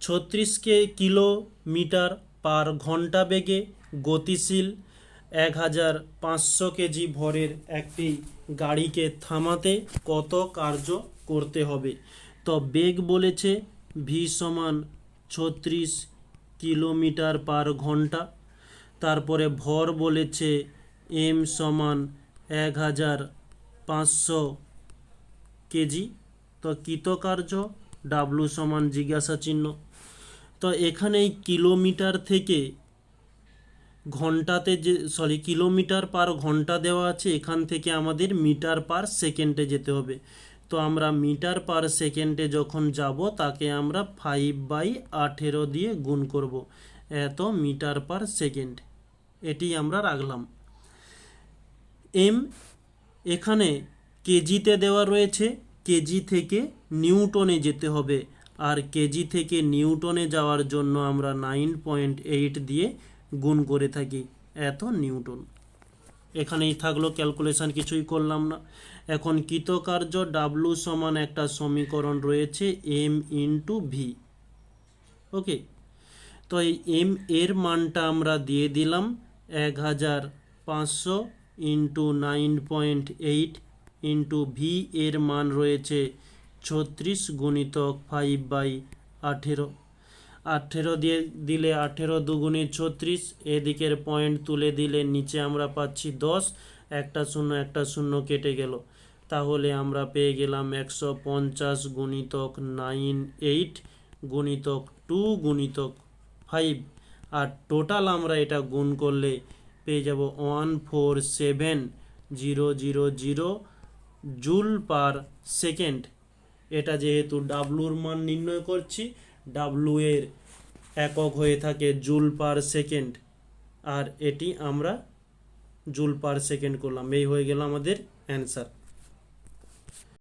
ছত্রিশকে kilometre পার ঘণ্টা বেগে গতিশীল এক হাজার পাঁচশো কেজি ভরের একটি গাড়িকে থামাতে কত কার্য করতে হবে? তো বেগ বলেছে ভি সমান ছত্রিশ কিলোমিটার পার ঘণ্টা। তারপরে ভর বলেছে এম সমান এক হাজার পাঁচশো কেজি। তো কৃতকার্য? ডাব্লু সমান জিজ্ঞাসা চিহ্ন তো এখানে কিলোমিটার থেকে ঘন্টাতে যে সরি কিলোমিটার পার ঘণ্টা দেওয়া আছে, এখান থেকে আমাদের মিটার পার সেকেন্ডে যেতে হবে। তো আমরা মিটার পার সেকেন্ডে যখন যাব, তাকে আমরা ফাইভ বাই আঠেরো দিয়ে গুণ করব। এত মিটার পার সেকেন্ড। এটি আমরা রাখলাম। এম এখানে কেজিতে দেওয়া রয়েছে। কেজি থেকে নিউটনে যেতে হবে। আর কেজি থেকে নিউটনে যাওয়ার জন্য আমরা নাইন পয়েন্ট এইট দিয়ে গুণ করে থাকি এত নিউটন। এখানেই থাকল ক্যালকুলেশন কিছুই করলাম না। এখন কৃতকার্য ডাব্লু সমান একটা সমীকরণ রয়েছে এম ইন্টু ভি ওকে তো এই এম এর মানটা আমরা দিয়ে দিলাম এক হাজার পাঁচশো into nine point eight into V এর মান রয়েছে ছত্রিশ গুণিতক ফাইভ বাই আঠেরো। আঠেরো দিয়ে দিলে আঠেরো দুগুণে ছত্রিশ, এদিকের পয়েন্ট তুলে দিলে নিচে আমরা পাচ্ছি দশ, একটা শূন্য একটা শূন্য কেটে গেল। তাহলে আমরা পেয়ে গেলাম একশো পঞ্চাশ গুণিতক নাইন এইট গুণিতক টু গুণিতক ফাইভ আর টোটাল আমরা এটা গুণ করলে পেয়ে যাব one four seven zero zero zero joule per second এটা যেহেতু ডাব্লুর মান নির্ণয় করছি, ডাব্লু এর একক হয়ে থাকে জুল পার সেকেন্ড। আর এটি আমরা জুল পার সেকেন্ড করলাম। এই হয়ে গেল আমাদের অ্যান্সার।